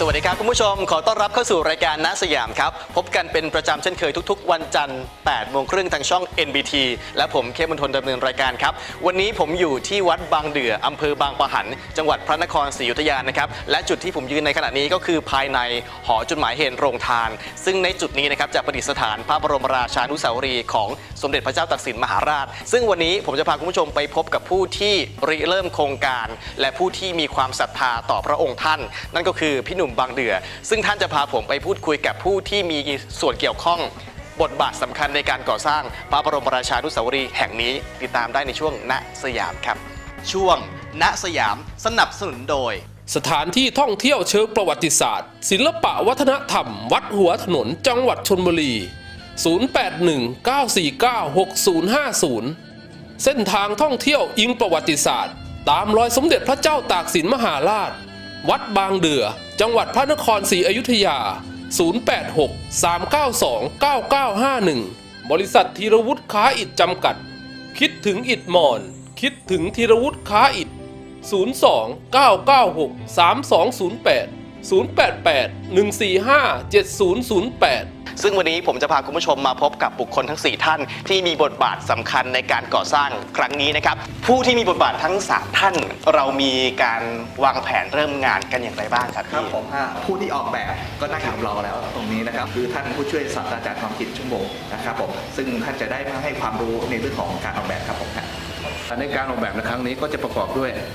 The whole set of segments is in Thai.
สวัสดีครับคุณผู้ชม ขอต้อนรับเข้าสู่รายการณสยามครับ พบกันเป็นประจำเช่นเคยทุกๆ วันจันทร์8โมงครึ่งทางช่อง NBT และผมเคมมนทนดำเนินรายการครับ วันนี้ผมอยู่ที่วัดบางเดืออำเภอบางปะหัน จังหวัดพระนครศรีอยุธยานะครับ และจุดที่ผมยืนในขณะนี้ก็คือภายในหอจดหมายเหตุโรงทาน ซึ่งในจุดนี้นะครับจะประดิษฐานพระบรมราชานุสาวรีย์ของสมเด็จพระเจ้าตากสินมหาราช ซึ่งวันนี้ผมจะพาคุณผู้ชมไปพบกับผู้ที่ริเริ่มโครงการ และผู้ที่มีความศรัทธาต่อพระองค์ท่าน นั่นก็คือพี่หนุ่มบางเดือ ซึ่งท่านจะพาผมไปพูดคุยกับผู้ที่มีส่วนเกี่ยวข้องบทบาทสำคัญในการก่อสร้างพระบรมราชานุสาวรีย์แห่งนี้ติดตามได้ในช่วงณสยามครับ ช่วงณสยามสนับสนุนโดย สถานที่ท่องเที่ยวเชิงประวัติศาสตร์ ศิลปะวัฒนธรรม วัดหัวถนนจังหวัดชนบุรี 0819496050 เส้นทางท่องเที่ยวอิงประวัติศาสตร์ ตามรอยสมเด็จพระเจ้าตากสินมหาราช วัดบางเดือ จังหวัดพระนครศรีอยุธยา 086-392-9951 บริษัทธีรวุฒิค้าอิฐจำกัด คิดถึงอิฐมอน คิดถึงธีรวุฒิค้าอิฐ029963208 996 3208 088 145 7008ซึ่งวันนี้ผมจะพาคุณผู้ชมมาพบกับบุคคลทั้ง 4 ท่าน ที่มีบทบาทสำคัญในการก่อสร้างครั้งนี้นะครับ ผู้ที่มีบทบาททั้ง 3 ท่าน เรามีการวางแผนเริ่มงานกันอย่างไรบ้างครับครับพี่ผมอ่าผู้ที่ออกแบบก็นั่งอยู่กับเราแล้วตรงนี้นะครับคือท่านผู้ช่วยศาสตราจารย์ความคิดชั่วโมงนะครับผมซึ่งท่านจะได้มาให้ความรู้ในเรื่องของการออกแบบครับผมครับในการออกแบบในครั้งนี้ก็จะประกอบด้วยเอ่อ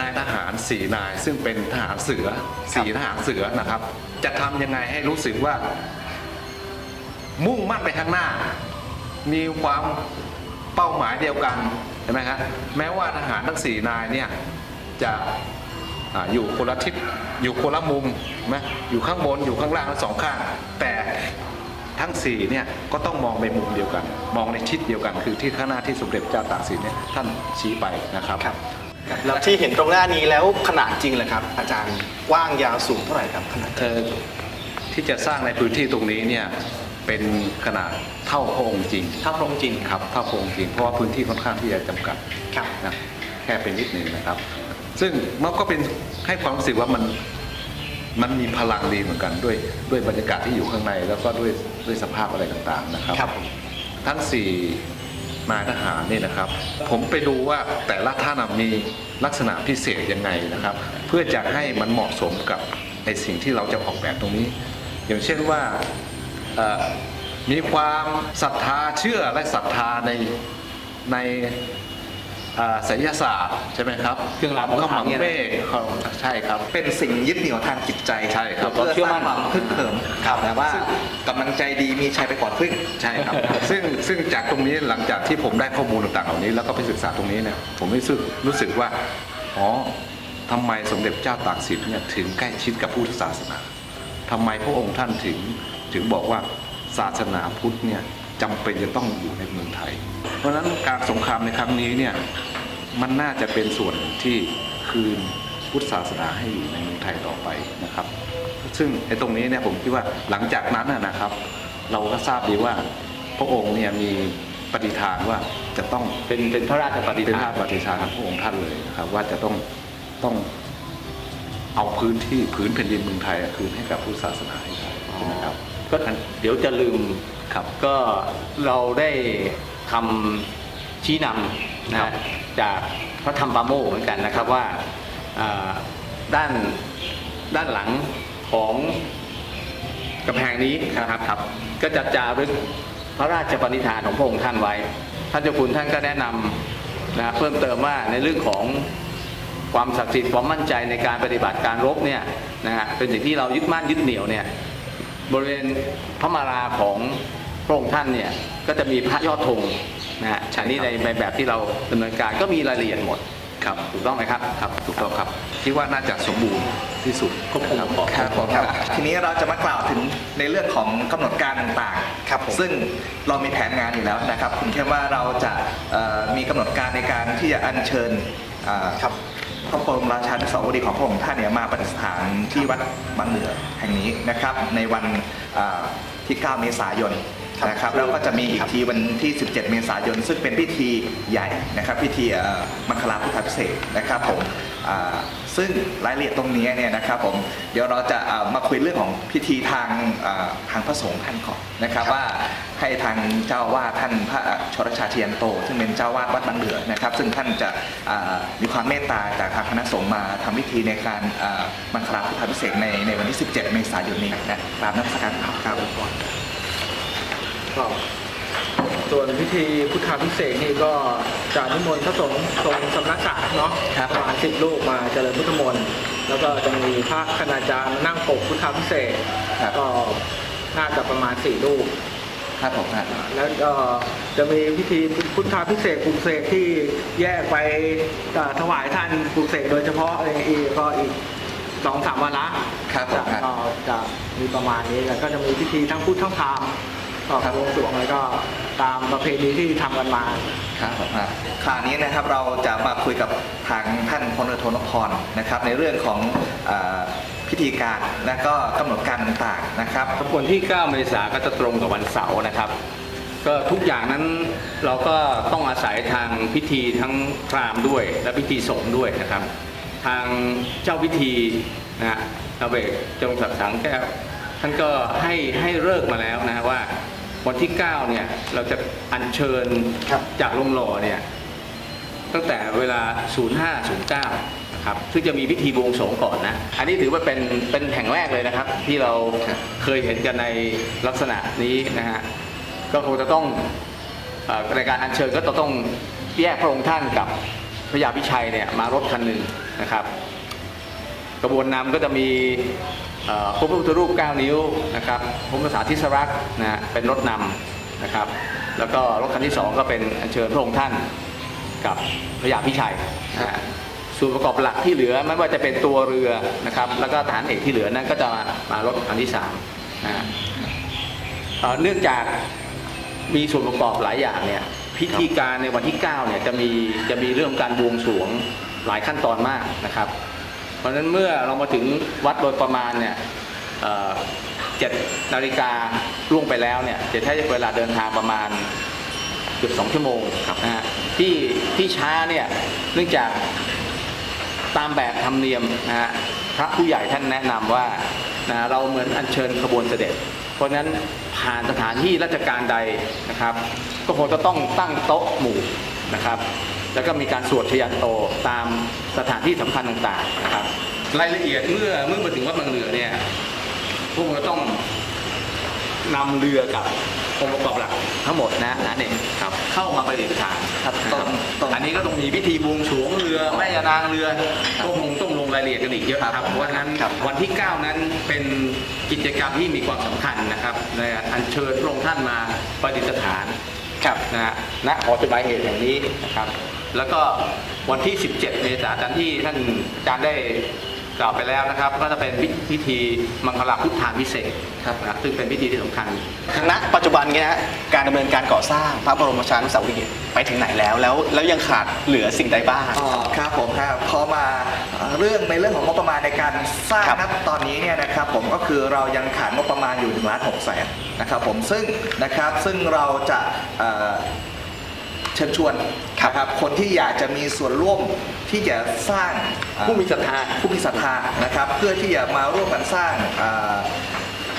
นายทหารสี่นาย ซึ่งเป็นทหารเสือสี่ทหารเสือนะครับ จะทำยังไงให้รู้สึกว่า มุ่งมั่นไปข้างหน้า มีความเป้าหมายเดียวกันใช่ไหมครับแม้ว่าทหารทั้งสี่นายเนี่ยจะอ่าอยู่คนละทิศอยู่คนละมุมนะอยู่ข้างบนอยู่ข้างล่างทั้งสองข้าง แต่ทั้งสี่เนี่ยก็ต้องมองในมุมเดียวกัน มองในทิศเดียวกัน คือที่ข้างหน้าที่สมเด็จเจ้าตากสินเนี่ยท่านชี้ไปนะครับครับ แล้วที่เห็นตรงหน้านี้แล้วขนาดจริงเลยครับ อาจารย์กว้างยาวสูงเท่าไหร่ครับขนาดเอ่อที่จะสร้างในพื้นที่ตรงนี้เนี่ยเป็นขนาดเท่าพระองค์จริงถ้าพระองค์จริงครับเท่าพระองค์จริงเพราะว่าพื้นที่ค่อนข้างที่จะจำกัดครับนะแค่เป็นนิดหนึ่งนะครับ ซึ่งมันก็เป็นให้ความรู้สึกว่ามันมันมีพลังดีเหมือนกันด้วยด้วยบรรยากาศที่อยู่ข้างใน แล้วก็ด้วยด้วยสภาพอะไรต่างๆนะครับครับทั้งสี่ นายทหารนี่นะครับ ผมไปดูว่าแต่ละท่านมีลักษณะพิเศษยังไงนะครับ เพื่อจะให้มันเหมาะสมกับในสิ่งที่เราจะออกแบบตรงนี้ อย่างเช่นว่ามีความศรัทธาเชื่อและศรัทธาในใน อ่าไสยศาสตร์ใช่ไหมครับเครื่องรางของขขลัมังงเนี่ยนะเบ้ของใช่ครับ เป็นสิ่งยึดเหนี่ยวทางจิตใจใช่ครับเพื่อสร้างความพึกเหิมครับแต่ว่ากำลังใจดีมีชัยไปก่อนพึ่งใช่ครับ ซึ่งซึ่งจากตรงนี้หลังจากที่ผมได้ข้อมูลต่างๆเหล่านี้ แล้วก็ไปศึกษาตรงนี้เนี่ยผมรู้สึกรู้สึกว่าอ๋อทำไมสมเด็จเจ้าตากสินเนี่ยถึงใกล้ชิดกับพุทธศาสนาทำไมพระองค์ท่านถึงถึงบอกว่าศาสนาพุทธเนี่ย จำเป็นจะต้องอยู่ในเมืองไทย เพราะฉะนั้นการสงครามในครั้งนี้เนี่ยมันน่าจะเป็นส่วนที่คืนพุทธศาสนาให้อยู่ในเมืองไทยต่อไปนะครับ ซึ่งไอ้ตรงนี้เนี่ยผมคิดว่าหลังจากนั้นนะนะครับ เราก็ทราบดีว่าพระองค์เนี่ยมีปฏิฐานว่าจะต้องเป็นเป็นพระราชปฏิเป็นฐาภานพปฏิฐานของพระองค์ท่านเลยนะครับ ว่าจะต้องต้องเอาพื้นที่พื้นแผ่นดินเมืองไทยคืนให้กับพุทธศาสนาให้ได้ใช่ไหมครับก็เดี๋ยวจะลืม ครับก็เราได้คำชี้นำนะครัฮะบจากพระธรรมปาโมกข์เหมือนกันนะครับว่าอ่าด้านด้านหลังของกำแพงนี้นะครับครับ ก็จะจารึกพระราชปณิธานของพระองค์ท่านไว้ ท่านเจ้าคุณท่านก็แนะนำนะเพิ่มเติมว่าในเรื่องของความศักดิ์สิทธิ์ความมั่นใจในการปฏิบัติการรบเนี่ยนะฮะเป็นสิ่งที่เรายึดมั่นยึดเหนี่ยวเนี่ยบริเวณพระมาราของ พระองค์ท่านเนี่ยก็จะมีพระยอดธงนะฮะอันนี้ในในแบบที่เราดำเนินการก็มีรายละเอียดหมดครับถูกต้องไหมครับครับถูกต้องครับคิดว่าน่าจะสมบูรณ์ที่สุดก็คงครับพอครับผมครับทีนี้เราจะมากล่าวถึงในเรื่องของกำหนดการต่างๆครับผมซึ่งเรามีแผนงานอยู่แล้วนะครับคุณแค่ว่าเราจะเอ่อมีกำหนดการในการที่จะอัญเชิญอ่าครับพระบรมราชานุสาวรีย์ของพระองค์ท่านเนี่ยมาประดิษฐานที่วัดบางเหนือแห่งนี้นะครับ ในวันอ่าที่ 9 เมษายน นะครับแล้วก็จะมีอีกทีวันที่ 17 เมษายน ซึ่งเป็นพิธีใหญ่นะครับ พิธีเอ่อมังคลาพุทธพิเศษกนะครับผมอ่าซึ่งรายละเอียดตรงนี้เนี่ยนะครับผมเดี๋ยวเราจะอ่ามาคุยเรื่องของพิธีทางอ่าทางพระสงฆ์ท่านก่อนนะครับว่าให้ทางเจ้าอาวาดท่านพระชรชาเทียนโต ซึ่งเป็นเจ้าอาวาดวัดบางเดือนะครับ ซึ่งท่านจะอ่ามีความเมตตาจากทางคณะสงฆ์มาทำพิธีในการอ่ามังคลาพุทธพิเศษกในในวันที่ 17 เมษายนนี้นะตามนักสการครับครับ ก็ส่วนพิธีพุทธาพิเศษกนี่ก็จะนิมนต์พระสงฆ์ทรงสำนักศักดิ์เนาะครับ ประมาณสิบรูปมาเจริญพุทธมนต์แล้วก็จะมีพระคณาจารย์นั่งปกพุทธาพิเศษกก็น่าจะประมาณสี่รูปครับผมครับ แล้วก็จะมีพิธีพุทธาพิเศษกปลุกเสกที่แยกไปเอ่อถวายท่านปลุกเสกโดยเฉพาะอะไรอีกก็อีกสองสามวันละครับผมครับ ก็จะมีประมาณนี้แล้วก็จะมีพิธีทั้งพุทธทั้งพราหมณ์ ก็บวงสรวงแล้วก็ตามประเพณีที่ทำกันมา ครับผมครับคราวนี้นะครับเราจะมาคุยกับทางท่านพลเรือโทนพรนะครับ ในเรื่องของเออพิธีการและก็กำหนดการต่างๆนะครับขบวนที่ 9 เมษาก็จะตรงกับวันเสาร์นะครับ ก็ทุกอย่างนั้นเราก็ต้องอาศัยทางพิธีทั้งพราหมณ์ด้วย และพิธีสงฆ์ด้วยนะครับ ทางเจ้าพิธีนะฮะอาเบกจงศักดิ์สังแก้วท่านก็ให้ให้เลิกษ์มาแล้วนะฮะว่า วันที่ 9 เนี่ย เราจะอัญเชิญจากโรงหล่อเนี่ย ตั้งแต่เวลา 0509นะครับซึ่งจะมีพิธีบวงสรวงก่อนนะ อันนี้ถือว่าเป็นเป็นแห่งแรกเลยนะครับ ที่เราครับเคยเห็นกันในลักษณะนี้นะฮะ ก็คงจะต้องเอ่อในการอัญเชิญก็จะต้องแยกพระองค์ท่านกับพระยาพิชัยเนี่ยมารถคันหนึ่งนะครับ กระบวนนำก็จะมีเอ่อ พระพุทธรูป 9 นิ้วนะครับพระมหาทิศรักษ์นะเป็นรถนำนะครับ แล้วก็รถคันที่สองก็เป็นอัญเชิญพระองค์ท่านกับพระยาพิชัยนะส่วนประกอบหลักที่เหลือไม่ว่าจะเป็นตัวเรือนะครับ แล้วก็ฐานเอกที่เหลือนั้นก็จะมามารถคันที่สามนะฮะเอ่อเนื่องจากมีส่วนประกอบหลายอย่างเนี่ยพิธีการในวันที่9เนี่ยจะมีจะมีเรื่องการบวงสรวงหลายขั้นตอนมากนะครับ เพราะฉะนั้นเมื่อเรามาถึงวัดโดยประมาณเนี่ยเจ็ดนาฬิกาล่วงไปแล้วเนี่ยจะใช้เวลาเดินทางประมาณเกือบสองชั่วโมงนะฮะที่ที่ช้าเนี่ยเนื่องจากตามแบบธรรมเนียมนะฮะพระผู้ใหญ่ท่านแนะนำว่านะเราเหมือนอัญเชิญขบวนเสด็จ เพราะฉะนั้นผ่านสถานที่ราชการใดนะครับ ก็คงจะต้องตั้งโต๊ะหมู่นะครับ แล้วก็มีการสวดชยันโตตามสถานที่สำคัญต่างๆนะครับ รายละเอียดเมื่อเมื่อมาถึงวัดบางเรือเนี่ยพวกเราต้องนำเรือกับองค์ประกอบหลักทั้งหมดนะนั่นเองครับเข้ามาประดิษฐานครับนะต้องต้องอันนี้ก็ต้องมีพิธีบวงสรวงเรือแม่ยานางเรือก็คงต้องลงรายละเอียดกันอีกเยอะครับเพราะฉะนั้นครับวันที่ 9 นั้นเป็นกิจกรรมที่มีความสำคัญนะครับในการอัญเชิญพระองค์ท่านมาประดิษฐานครับนะฮะณหอจดหมายเหตุแห่งนี้นะครับ แล้วก็วันที่ 17 เมษายนตามที่ท่านอาจารย์ได้กล่าวไปแล้วนะครับ ก็จะเป็นพิธีมังคลาพุทธาพิเศษกครับนะซึ่งเป็นพิธีที่สำคัญณปัจจุบันเนี้ยการดำเนินการก่อสร้างพระบรมชานุสาวรีย์ไปถึงไหนแล้วแล้ว แล้วยังขาดเหลือสิ่งใดบ้าง อ๋อครับผมครับพอมาเอ่อเรื่องในเรื่องของงบประมาณในการสร้างครับ นะตอนนี้เนี่ยนะครับผมก็คือเรายังขาดงบประมาณอยู่1ล้าน6แสนนะครับผมซึ่งนะครับซึ่งเราจะเอ่อ เชิญชวนนะครับคนที่อยากจะมีส่วนร่วมที่จะสร้างเอ่อผู้มีศรัทธาผู้มีศรัทธานะครับ เพื่อที่จะมาร่วมกันสร้างเอ่อ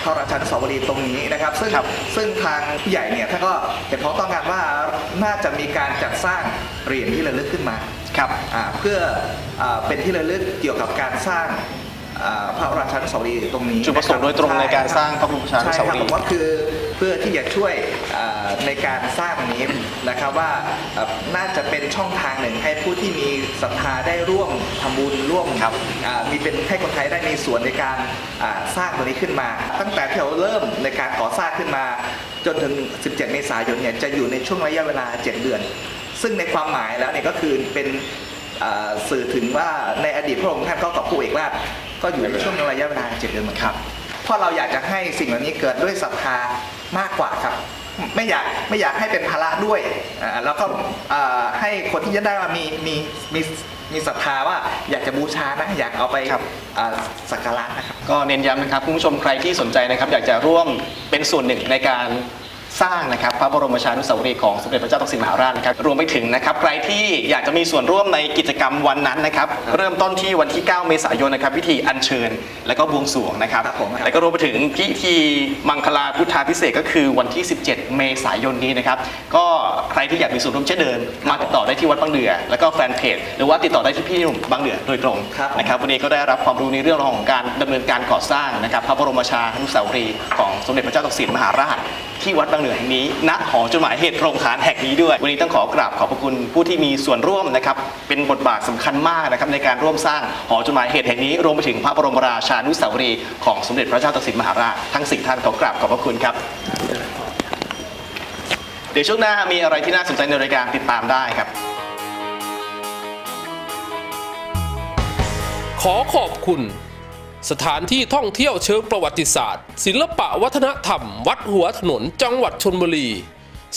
พระราชานุสาวรีย์ตรงนี้นะครับ ซึ่งครับซึ่งทางผู้ใหญ่เนี่ยท่านก็เห็นพ้องต้องการว่าน่าจะมีการจัดสร้างเหรียญที่ระลึกขึ้นมาครับอ่าเพื่ออาเป็นที่ระลึกเกี่ยวกับการสร้างอ่า พระราชานุสาวรีย์ตรงนี้จุดประสงค์โดยตรงในการสร้างพระบรมราชานุสาวรีย์ใช่ครับผมว่าคือเพื่อที่จะช่วยอ่าในการสร้างตรงนี้นะครับว่าอ่าน่าจะเป็นช่องทางหนึ่งให้ผู้ที่มีศรัทธาได้ร่วมทำบุญร่วมครับอ่ามีเป็นให้คนไทยได้มีส่วนในการอ่าสร้างตัวนี้ขึ้นมา ตั้งแต่ที่เราเริ่มในการก่อสร้างขึ้นมา จนถึง 17 เมษายนเนี่ยจะอยู่ในช่วงระยะเวลา 7 เดือน ซึ่งในความหมายแล้วเนี่ยก็คือเป็นอ่าสื่อถึงว่าในอดีตพระองค์ท่านก็กับผู้เอกว่า ก็อยู่ในช่วงระยะเวลา7เดือนเหมือนกันเพราะเราอยากจะให้สิ่งเหล่านี้เกิดด้วยศรัทธามากกว่าครับ ไม่อยากไม่อยากให้เป็นภาระด้วยอ่าแล้วก็อ่าให้คนที่จะได้มามีมีมีมีศรัทธาว่าอยากจะบูชานะอยากเอาไปครับอ่าสักการะนะครับก็เน้นย้ำนะครับคุณผู้ชมใครที่สนใจนะครับ อยากจะร่วมเป็นส่วนหนึ่งในการ สร้างนะครับพระบรมชานุสาวรีย์ของสมเด็จพระเจ้าตากสินมหาราชนะครับรวมไปถึงนะครับใครที่อยากจะมีส่วนร่วมในกิจกรรมวันนั้นนะครับเริ่มต้นที่วันที่ 9 เมษายนนะครับพิธีอัญเชิญ และก็บวงสรวงนะครับครับผมแล้วก็รวมไปถึงพิธีมังคลาพุทธาพิเศษกก็คือวันที่ 17 เมษายนนี้นะครับก็ใครที่อยากมีส่วนร่วมเช่นเดิมมาติดต่อได้ที่วัดบางเดือ แล้วก็แฟนเพจหรือว่าติดต่อได้ที่พี่หนุ่มบางเดือโดยตรงครับนะครับวันนี้ก็ได้รับความรู้ในเรื่องราวของการดำเนินการก่อสร้างนะครับพระบรมชานุสาวรีย์ของสมเด็จพระเจ้าตากสินมหาราช ที่วัดบางเหนือแห่งนี้ณหอจดหมายเหตุโรงฐานแห่งนี้ด้วย วันนี้ต้องขอกราบขอบพระคุณผู้ที่มีส่วนร่วมนะครับเป็นบทบาทสำคัญมากนะครับในการร่วมสร้างหอจดหมายเหตุแห่งนี้รวมไปถึงพระบรมราชานุสาวรีย์ของสมเด็จพระเจ้าตากสินมหาราชทั้งสี่ท่านขอกราบขอบพระคุณครับ เดี๋ยวช่วงหน้ามีอะไรที่น่าสนใจในรายการติดตามได้ครับ ขอขอบคุณ สถานที่ท่องเที่ยวเชิงประวัติศาสตร์ ศิลปะวัฒนธรรม วัดหัวถนนจังหวัดชนบุรี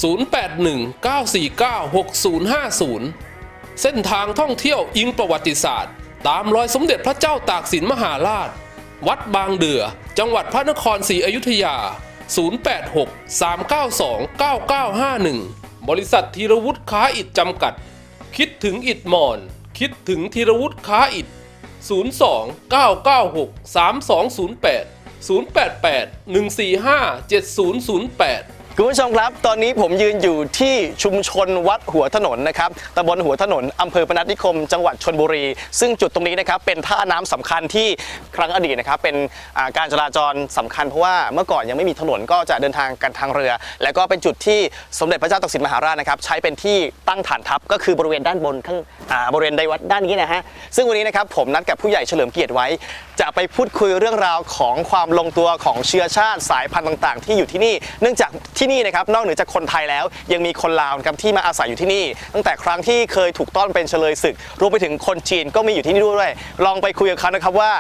0819496050 เส้นทางท่องเที่ยวอิงประวัติศาสตร์ ตามรอยสมเด็จพระเจ้าตากสินมหาราช วัดบางเดือ จังหวัดพระนครศรีอยุธยา 086-392-9951 บริษัทธีรวุฒิค้าอิฐจำกัด คิดถึงอิฐมอน คิดถึงธีรวุฒิค้าอิฐ 02 996 3208 088 145 7008 คุณผู้ชมครับ ตอนนี้ผมยืนอยู่ที่ชุมชนวัดหัวถนนนะครับตำบลหัวถนนอำเภอพนัสนิคม จังหวัดชนบุรี ซึ่งจุดตรงนี้นะครับเป็นท่าน้ำสำคัญที่ครั้งอดีตนะครับเป็นอ่าการจราจรสำคัญเพราะว่าเมื่อก่อนยังไม่มีถนนก็จะเดินทางกันทางเรือ และก็เป็นจุดที่สมเด็จพระเจ้าตากสินมหาราชนะครับใช้เป็นที่ตั้งฐานทัพก็คือบริเวณด้านบนข้างอ่าบริเวณใดวัดด้านนี้นะฮะซึ่งวันนี้นะครับผมนัดกับผู้ใหญ่เฉลิมเกียรติไว้ จะไปพูดคุยเรื่องราวของความลงตัวของเชื้อชาติสายพันธุ์ต่าง ๆ ที่อยู่ที่นี่เนื่องจากที่นี่นะครับนอกเหนือจากคนไทยแล้ว ยังมีคนลาวนะครับที่มาอาศัยอยู่ที่นี่ ตั้งแต่ครั้งที่เคยถูกต้อนเป็นเฉลยศึก รวมไปถึงคนจีนก็มีอยู่ที่นี่ด้วย ลองไปคุยกับเขานะครับว่า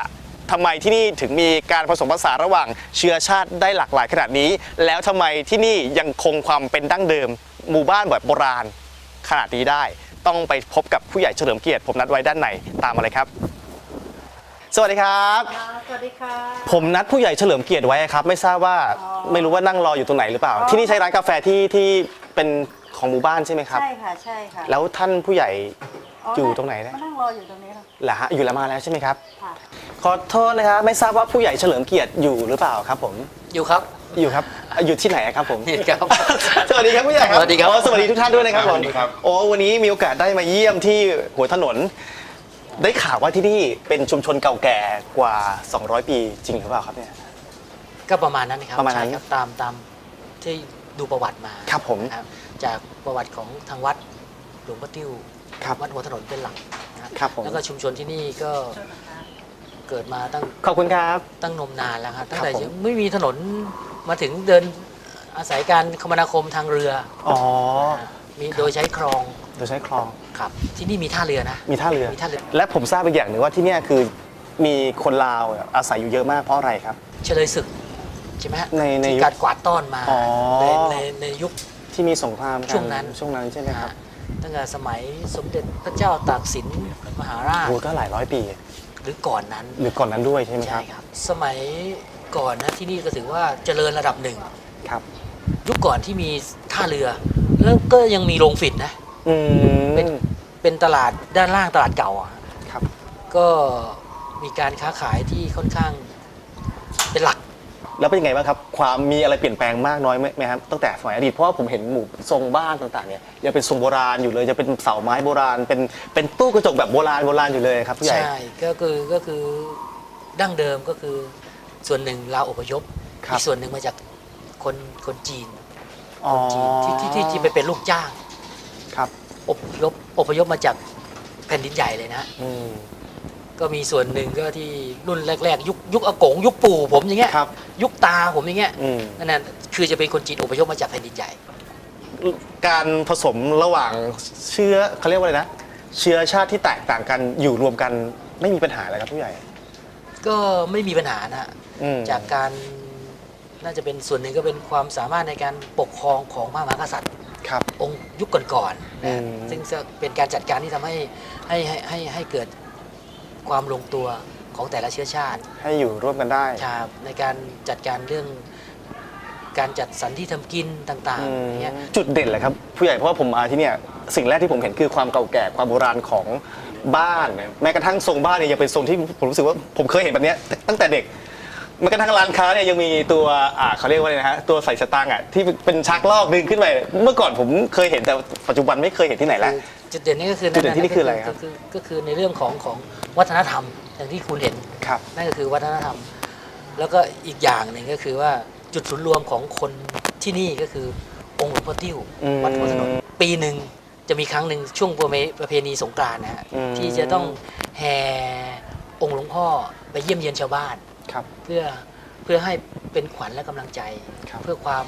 ทำไมที่นี่ถึงมีการผสมผสานระหว่างเชื้อชาติได้หลากหลายขนาดนี้ แล้วทำไมที่นี่ยังคงความเป็นดั้งเดิม หมู่บ้านแบบโบราณขนาดนี้ได้ ต้องไปพบกับผู้ใหญ่เฉลิมเกียรติผมนัดไว้ด้านในตามมาเลยครับ สวัสดีครับค่ะสวัสดีค่ะ ผมนัดผู้ใหญ่เฉลิมเกียรติไว้ครับ ไม่ทราบว่าอ๋อไม่รู้ว่านั่งรออยู่ตรงไหนหรือเปล่าอ๋อที่นี่ใช้ร้านกาแฟที่ที่เป็นของหมู่บ้านใช่ไหมครับ ใช่ค่ะ ใช่ค่ะแล้วท่านผู้ใหญ่อยู่ตรงไหนนะมานั่งรออยู่ตรงนี้ค่ะเหรอฮะอยู่แล้วมาแล้วใช่ไหมครับค่ะขอโทษนะครับไม่ทราบว่าผู้ใหญ่เฉลิมเกียรติอยู่หรือเปล่าครับ ผมอยู่ครับ อยู่ครับอยู่ที่ไหนครับผมนี่ครับ สวัสดีครับผู้ใหญ่ครับสวัสดีครับอ๋อสวัสดีทุกท่านด้วยนะครับสผวัมสดีครับโอ้วันนี้มีโอกาสได้มาเยี่ยมที่หัวถนน ได้ข่าวว่าที่นี่เป็นชุมชนเก่าแก่กว่า 200 ปีจริงหรือเปล่าครับเนี่ย ก็ประมาณนั้นนะครับประมาณนั้นใช่ครับตามตามที่ดูประวัติมาครับผมนะครับจากประวัติของทางวัดหลวงพ่อติ้วครับ วัดหัวถนนเป็นหลักนะครับผมแล้วก็ชุมชนที่นี่ก็เกิดมาตั้งขอบคุณครับ ตั้งนมนานแล้วครับตั้งครับแต่ผม ยังไม่มีถนนมาถึงเดินอาศัยการคมนาคมทางเรืออ๋อนะ มีโดยใช้คลองโดยใช้คลองครับ ที่นี่มีท่าเรือนะ มีท่าเรือ มีท่าเรือ และผมทราบอีกอย่างหนึ่งว่าที่เนี่ยคือมีคนลาวอาศัยอยู่เยอะมากเพราะอะไรครับ เฉลยศึกใช่ไหมฮะในในยุคที่การกวาดต้อนมา อ๋อ ในในในยุค ที่มีสงครามกัช่วงนั้น ช่วงนั้นใช่ไหมครับตั้งแต่สมัยสมเด็จพระเจ้าตากสินมหาราชโอ้ก็หลายร้อยปี หรือก่อนนั้น หรือก่อนนั้นด้วยใช่ไหมคใช่รับ ครับ สมัยก่อนนะที่นี่ก็ถือว่าเจริญระดับหนึ่ง ครับ ยุคก่อนที่มีท่าเรือ แล้วก็ยังมีโรงฝิ่นนะ อืเป็นมเป็นตลาดด้านล่างตลาดเก่าอะครับ ก็มีการค้าขายที่ค่อนข้างเป็นหลัก แล้วเป็นยังไงบ้างครับ ความมีอะไรเปลี่ยนแปลงมากน้อยไหมไหมครับตั้งแต่สมัยอดีตเพราะว่าผมเห็นหมู่ทรงบ้านต่างๆเนี่ยยังเป็นทรงโบราณอยู่เลยจะเป็นเสาไม้โบราณ เป็นเป็นตู้กระจกแบบโบราณโบราณอยู่เลยครับผู้ใหญ่ ใช่ก็คือก็คือดั้งเดิมก็คือส่วนหนึ่งลาวอพยพครับ อีกส่วนหนึ่งมาจากคนคนจีน อ๋อที่ที่ที่ที่ไปเป็นลูกจ้างครับอพยพอพยพมาจากแผ่นดินใหญ่เลยนะ อืมก็มีส่วนหนึ่งก็ที่รุ่นแรก ๆ ยุคยุคอากงยุคปู่ผมอย่างเงี้ยครับยุคตาผมอย่างเงี้ยอืมนั่นน่ะคือจะเป็นคนจีนอพยพมาจากแผ่นดินใหญ่ การผสมระหว่างเชื้อเขาเรียกว่าอะไรนะ เชื้อชาติที่แตกต่างกันอยู่รวมกันไม่มีปัญหาเลยครับผู้ใหญ่ก็ไม่มีปัญหานะอืม จากการ น่าจะเป็นส่วนหนึ่งก็เป็นความสามารถในการปกครองของพระมหากษัตริย์ ครับ องค์ยุคก่อนๆอืนะมซึ่งจะเป็นการจัดการที่ทำให้ให้ให้ให้ให้เกิดความลงตัวของแต่ละเชื้อชาติ ให้อยู่ร่วมกันได้ ครับในการจัดการเรื่องการจัดสรรที่ทำกินต่างๆอย่างเงี้ยจุดเด่นเลยครับ ผู้ใหญ่เพราะว่าผมมาที่เนี่ยสิ่งแรกที่ผมเห็นคือความเก่าแก่ความโบราณของบ้าน แม้กระทั่งทรงบ้านเนี่ยยังเป็นทรงที่ผมรู้สึกว่าผมเคยเห็นแบบเนี้ยตั้งแต่เด็ก แม้กระทั่งร้านค้าเนี่ยยังมีตัวอ่าเขาเรียกว่าอะไรนะฮะตัวใส่สตางค์อะที่เป็นชักลอกดึงขึ้นไปเมื่อก่อนผมเคยเห็นแต่ปัจจุบันไม่เคยเห็นที่ไหนแล้วคือจุดเด่นนี่ก็คือจุดเด่นที่นี่คืออะไรครับ ก็คือก็คือในเรื่องของของวัฒนธรรมอย่างที่คุณเห็นครับ นั่นก็คือวัฒนธรรม แล้วก็อีกอย่างหนึ่งก็คือว่าจุดศูนย์รวมของคนที่นี่ก็คือองค์หลวงพ่อติ้วอืมวัดหัวถนนปีหนึ่งจะมีครั้งหนึ่งช่วงประเพประเพณีสงกรานต์นะฮะอืม ที่จะต้องแห่องค์หลวงพ่อไปเยี่ยมเยียนชาวบ้าน ครับ เพื่อเพื่อให้เป็นขวัญและกำลังใจ ครับเพื่อความ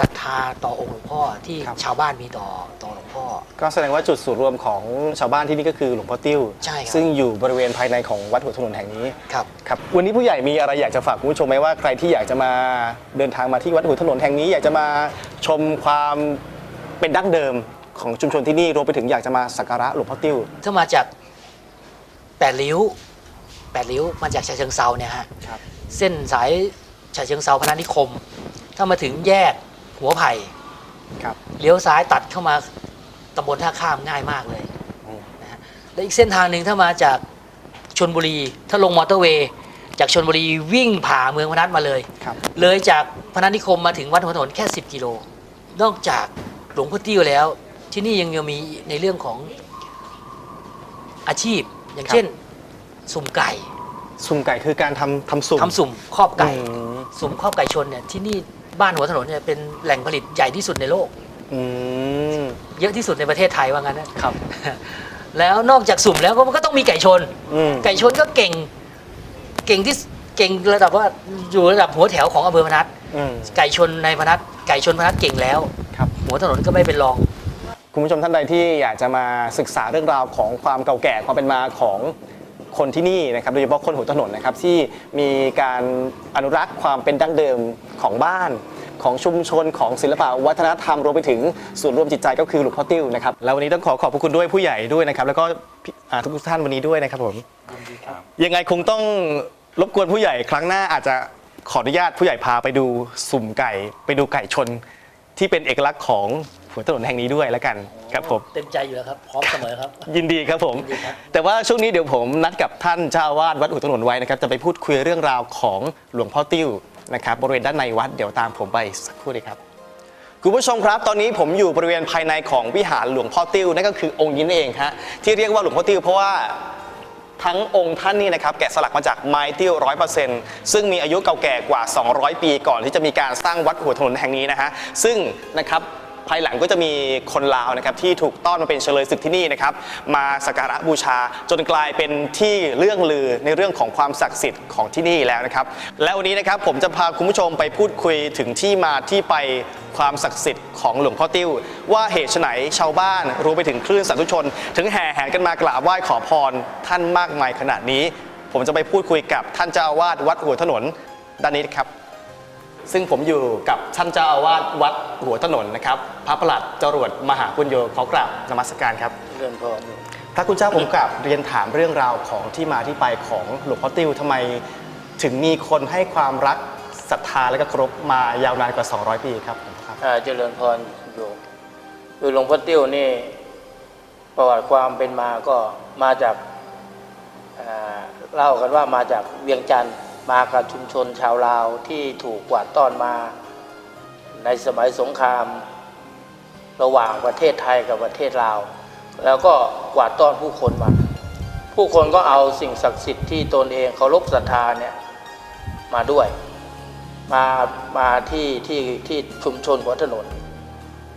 ศรัทธาต่อองค์หลวงพ่อที่ครับ ชาวบ้านมีต่อต่อหลวงพ่อ ก็แสดงว่าจุดศูนย์รวมของชาวบ้านที่นี่ก็คือหลวงพ่อติ้ว ใช่ครับ ซึ่งอยู่บริเวณภายในของวัดหัวถนนแห่งนี้ ครับ ครับวันนี้ผู้ใหญ่มีอะไรอยากจะฝากคุณผู้ชมไหมว่าใครที่อยากจะมาเดินทางมาที่วัดหัวถนนแห่งนี้ อยากจะมาชมความเป็นดั้งเดิมของชุมชนที่นี่รวมไปถึงอยากจะมาสักการะหลวงพ่อติ้ว ถ้ามาจากแปดริ้ว แปดริ้วมาจากฉะเชิงเซาเนี่ยฮะครับเส้นสายฉะเชิงเซาพนัสนิคม ถ้ามาถึงแยกหัวไผ่ครับเลี้ยวซ้ายตัดเข้ามาตำบลท่าข้ามง่ายมากเลยอืมนะฮะและอีกเส้นทางหนึ่งถ้ามาจากชนบุรี ถ้าลงมอเตอร์เวย์จากชนบุรีวิ่งผ่าเมืองพนัสมาเลยครับเลยจากพนัสนิคมมาถึงวัดหัวถนนแค่ 10 กิโล นอกจากหลวงพ่อติ้วแล้ว ที่นี่ยังยังมีในเรื่องของอาชีพ อย่างครับเช่น สุ่มไก่สุ่มไก่คือการทำทำสุ่มทำสุ่มครอบไก่ อืมสุ่มครอบไก่ชนเนี่ยที่นี่บ้านหัวถนนเนี่ยเป็นแหล่งผลิตใหญ่ที่สุดในโลก อืมเยอะที่สุดในประเทศไทยว่างั้นนะครับ แล้วนอกจากสุ่มแล้วก็มันก็ต้องมีไก่ชน อืมไก่ชนก็เก่ง เก่งที่เก่งระดับว่าอยู่ระดับหัวแถวของอำเภอพนัสอืมไก่ชนในพนัสไก่ชนพนัสเก่งแล้ว ครับ หัวถนนก็ไม่เป็นรอง คุณผู้ชมท่านใดที่อยากจะมาศึกษาเรื่องราวของความเก่าแก่ความเป็นมาของ คนที่นี่นะครับโดยเฉพาะคนหัวถนนนะครับที่มีการอนุรักษ์ความเป็นดั้งเดิมของบ้านของชุมชนของศิลปะวัฒนธรรมรวมไปถึงส่วนรวมจิตใจก็คือหลวงพ่อติ้วนะครับแล้ววันนี้ต้องขอขอบพระคุณด้วยผู้ใหญ่ด้วยนะครับ แล้วก็พี่อ่าทุกท่านวันนี้ด้วยนะครับผมยังไงคงต้องรบกวนผู้ใหญ่ครั้งหน้าอาจจะขออนุญาตผู้ใหญ่พาไปดูสุ่มไก่ ไปดูไก่ชนที่เป็นเอกลักษณ์ของ หัวถนนแห่งนี้ด้วยแล้วกันครับผมเต็มใจอยู่แล้วครับพร้อมเสมอครับ ยินดีครับผมยินดีครับแต่ว่าช่วงนี้เดี๋ยวผมนัดกับท่านเจ้าอาวาดวัดหัวถนนไว้นะครับจะไปพูดคุยเรื่องราวของหลวงพ่อติ้วนะครับบริเวณด้านในวัดเดี๋ยวตามผมไปสักครู่เลยครับคุณผู้ชมครับ ตอนนี้ผมอยู่บริเวณภายในของวิหารหลวงพ่อติ้วนั่นก็คือองค์นี้นั่นเองฮะที่เรียกว่าหลวงพ่อติ้วเพราะว่าทั้งองค์ท่านนี่นะครับแกะสลักมาจากไม้ติ้วร้อยเปอร์เซ็นต์ซึ่งมีอายุเก่าแก่กว่า 200 ปีก่อนที่จะมีการสร้างวัดหัวถนนแห่งนี้นะฮะซึ่งนะครับ ภายหลังก็จะมีคนลาวนะครับที่ถูกต้อนมาเป็นเฉลยศึกที่นี่นะครับมาสักการะบูชาจนกลายเป็นที่เรื่องลือในเรื่องของความศักดิ์สิทธิ์ของที่นี่แล้วนะครับแล้ววันนี้นะครับผมจะพาคุณผู้ชมไปพูดคุยถึงที่มาที่ไปความศักดิ์สิทธิ์ของหลวงพ่อติ้ว ว่าเหตุไฉนชาวบ้านรวมไปถึงคลื่นสาธุชน ถึงแห่แหนกันมากราบไหว้ขอพรท่านมากมายขนาดนี้ ผมจะไปพูดคุยกับท่านเจ้าอาวาสวัดหัวถนนด้านนี้ครับ ซึ่งผมอยู่กับท่านเจ้าอาวาสวัดหัวถนนนะครับ พระประหลัดจรวดมหาปุญโยขอกราบนมัสการครับเรื่องพอพระคุณเจ้าผมกราบเรียนถามเรื่องราวของที่มาที่ไปของหลวงพ่อติ้วทำไม ถึงมีคนให้ความรักศรัทธาและก็เคารพมายาวนานกว่า 200 ปีครับผมครับอ่าเจริญพรโยมคือหลวงพ่อติ้วนี่ประวัติความเป็นมาก็มาจากอ่าเล่ากันว่ามาจากเวียงจันทร์ มากับชุมชนชาวลาวที่ถูกกวาดต้อนมา ในสมัยสงคราม ระหว่างประเทศไทยกับประเทศลาว แล้วก็กวาดต้อนผู้คนมา ผู้คนก็เอาสิ่งศักดิ์สิทธิ์ที่ตนเองเคารพศรัทธาเนี่ยมาด้วยมามาที่ที่ที่ชุมชนหัวถนน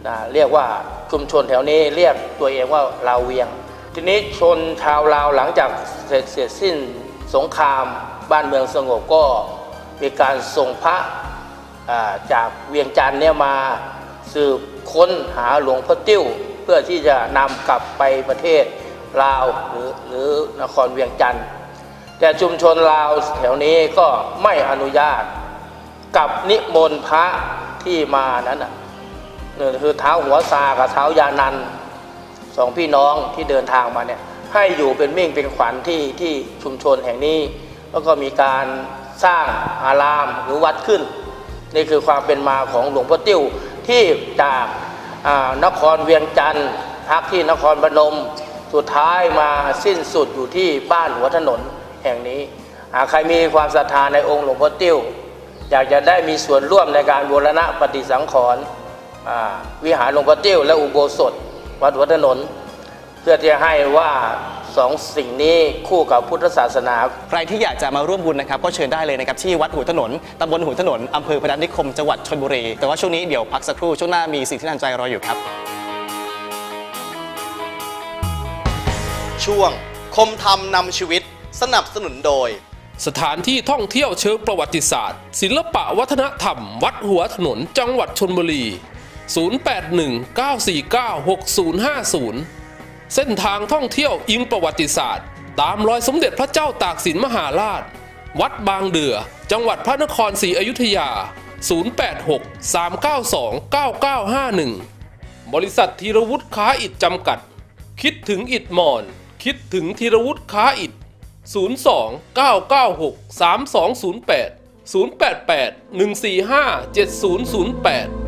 นะเรียกว่าชุมชนแถวนี้เรียกตัวเองว่าลาวเวียง ทีนี้ชนชาวลาวหลังจากเสร็จเสร็จสิ้นสงคราม บ้านเมืองสงบก็มีการส่งพระจากเวียงจันทร์เนี่ยมาสืบค้นหาหลวงพ่อติ้ว เพื่อที่จะนำกลับไปประเทศลาวหรือหรือนครเวียงจันทร์แต่ชุมชนลาวแถวนี้ก็ไม่อนุญาตกับนิมนต์พระที่มานั้นน่ะเนี่ยคือเท้าหัวซากับเท้ายานันสองพี่น้องที่เดินทางมาเนี่ยให้อยู่เป็นมิ่งเป็นขวัญที่ที่ชุมชนแห่งนี้ แล้วก็มีการสร้างอารามหรือวัดขึ้น นี่คือความเป็นมาของหลวงพ่อติ้วที่จากนครเวียงจันทร์พักที่นครพนมสุดท้ายมาสิ้นสุดอยู่ที่บ้านหัวถนนแห่งนี้หากใครมีความศรัทธาในองค์หลวงพ่อติ้ว อยากจะได้มีส่วนร่วมในการบูรณะปฏิสังขรณ์วิหารหลวงพ่อติ้วและอุโบสถ วัดหัวถนน เพื่อที่จะให้ว่า สองสิ่งนี้คู่กับพุทธศาสนา ใครที่อยากจะมาร่วมบุญนะครับก็เชิญได้เลยนะครับที่วัดหัวถนนตำบลหัวถนนอำเภอพนัสนิคมจังหวัดชนบุรี แต่ว่าช่วงนี้เดี๋ยวพักสักครู่ช่วงหน้ามีสิ่งที่น่าสนใจรออยู่ครับ ช่วง คมธรรมนำชีวิต สนับสนุนโดย สถานที่ท่องเที่ยวเชิงประวัติศาสตร์ ศิลปะวัฒนธรรม วัดหัวถนนจังหวัดชนบุรี 0819496050 เส้นทางท่องเที่ยวอิงประวัติศาสตร์ ตามรอยสมเด็จพระเจ้าตากสินมหาราช วัดบางเดือ จังหวัดพระนครศรีอยุธยา 086-392-9951 บริษัทธีรวุฒิค้าอิฐจำกัด คิดถึงอิฐมอน คิดถึงธีรวุฒิค้าอิฐ02 996 3208 088 145 7008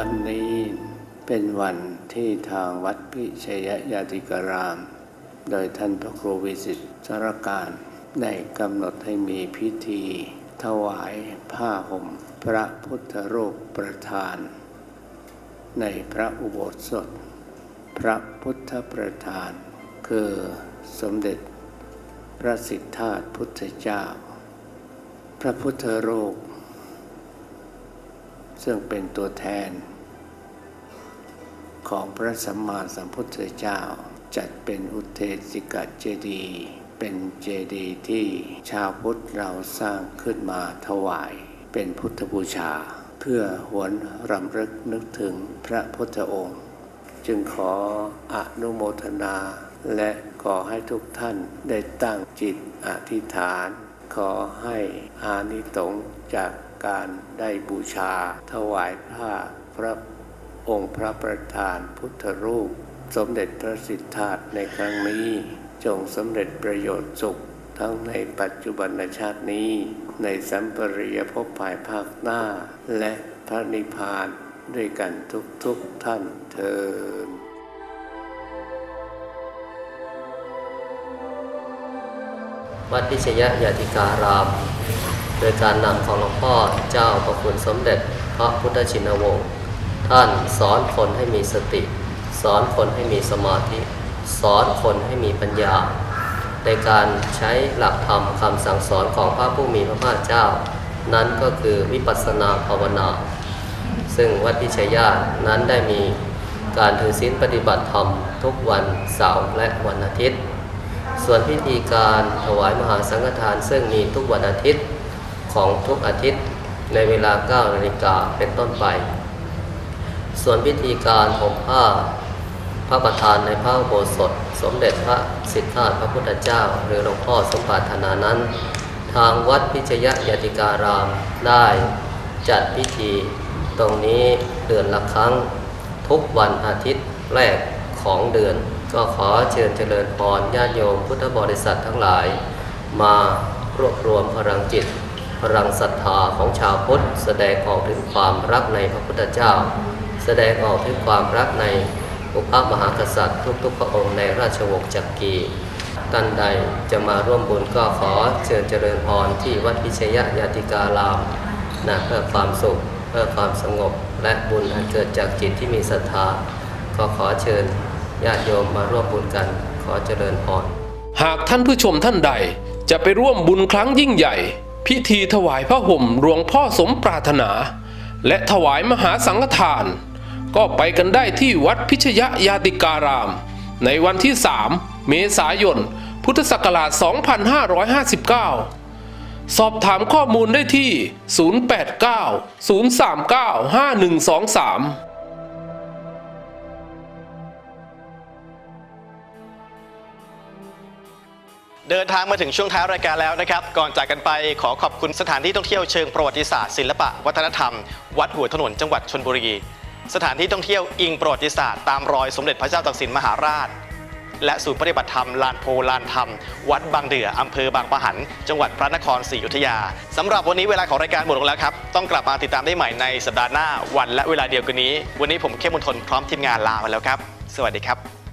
วันนี้เป็นวันที่ทางวัดพิชยยาติการาม โดยท่านพระครูวิสิตสารการได้กำหนดให้มีพิธี ถวายผ้าห่มพระพุทธรูปประธาน ในพระอุโบสถ พระพุทธประธาน คือสมเด็จ พระสิทธาถพุทธเจ้า พระพุทธรูป ซึ่งเป็นตัวแทน ของพระสัมมาสัมพุทธเจ้า จัดเป็นอุเทศิกเจดีย์เป็นเจดีย์ที่ชาวพุทธเราสร้างขึ้นมาถวาย เป็นพุทธบูชา เพื่อหวนรำลึกนึกถึงพระพุทธองค์ จึงขออนุโมทนา และขอให้ทุกท่านได้ตั้งจิตอธิษฐาน ขอให้อานิสงส์จาก การได้บูชา ถวายผ้าพระองค์พระประธานพุทธรูป สมเด็จพระสิทธาถในครั้งนี้จงสำเร็จประโยชน์สุข ทั้งในปัจจุบันชาตินี้ ในสัมปริยภพภายภาคหน้า และพระนิพพานด้วยกันทุกๆทท่านเทินวัดพิชยยาติการาม โดยการนำของหลวงพ่อเจ้าประคุณสมเด็จพระพุทธชินวงศ์ท่านสอนคนให้มีสติ สอนคนให้มีสมาธิ สอนคนให้มีปัญญา ในการใช้หลักธรรมคำสั่งสอนของพระผู้มีพระภาคเจ้า นั้นก็คือวิปัสสนาภาวนา ซึ่งวัดพิชยญาตินั้นได้มีการถือศีลปฏิบัติธรรมทุกวันเสาร์และวันอาทิตย์ ส่วนพิธีการถวายมหาสังฆทานซึ่งมีทุกวันอาทิตย์ ของทุกอาทิตย์ในเวลา9นาฬิกาเป็นต้นไป ส่วนพิธีการห่มผ้าพระประธานในพระโบสถ สมเด็จพระสิทธาพระพุทธเจ้า หรือหลวงพ่อสมปารถนานั้น ทางวัดพิชยยติการามได้จัดพิธี ตรงนี้เดือนละครั้ง ทุกวันอาทิตย์แรกของเดือน ก็ขอเชิญเจริญพรญาติโยมพุทธบริษัททั้งหลาย มารวบรวมพลังจิต พลังศรัทธาของชาวพุทธแสดงออกถึงความรักในพระพุทธเจ้า แสดงออกถึงความรักในอุปมหากษัตริย์ทุกๆพระองค์ในราชวงศ์จักรีท่านใดจะมาร่วมบุญก็ขอเชิญเจริญพรที่วัดพิชยยาติการามนะเพื่อความสุขเพื่อความสงบ และบุญอันเกิดจากจิตที่มีศรัทธาก็ขอเชิญญาติโยมมาร่วมบุญกัน ขอเจริญพรหากท่านผู้ชมท่านใดจะไปร่วมบุญครั้งยิ่งใหญ่ พิธีถวายพระห่มหลวงพ่อสมปรารถนา และถวายมหาสังฆทาน ก็ไปกันได้ที่วัดพิชยยาติการาม ในวันที่ 3 เมษายน พุทธศักราช 2559 สอบถามข้อมูลได้ที่ 089 039 5123 เดินทางมาถึงช่วงท้ายรายการแล้วนะครับ ก่อนจากกันไปขอขอบคุณสถานที่ท่องเที่ยวเชิงประวัติศาสตร์ศิลปะวัฒนธรรม วัดหัวถนนจังหวัดชนบุรี สถานที่ท่องเที่ยวอิงประวัติศาสตร์ตามรอยสมเด็จพระเจ้าตากสินมหาราช และศูนย์ปฏิบัติธรรมลานโพลานธรรม วัดบางเดืออำเภอบางปะหัน จังหวัดพระนครศรีอยุธยาสำหรับวันนี้เวลาของรายการหมดลงแล้วครับต้องกลับมาติดตามได้ใหม่ในสัปดาห์หน้าวันและเวลาเดียวกันนี้ วันนี้ผมเข้มมนทนพร้อมทีมงานลาไปแล้วครับ สวัสดีครับ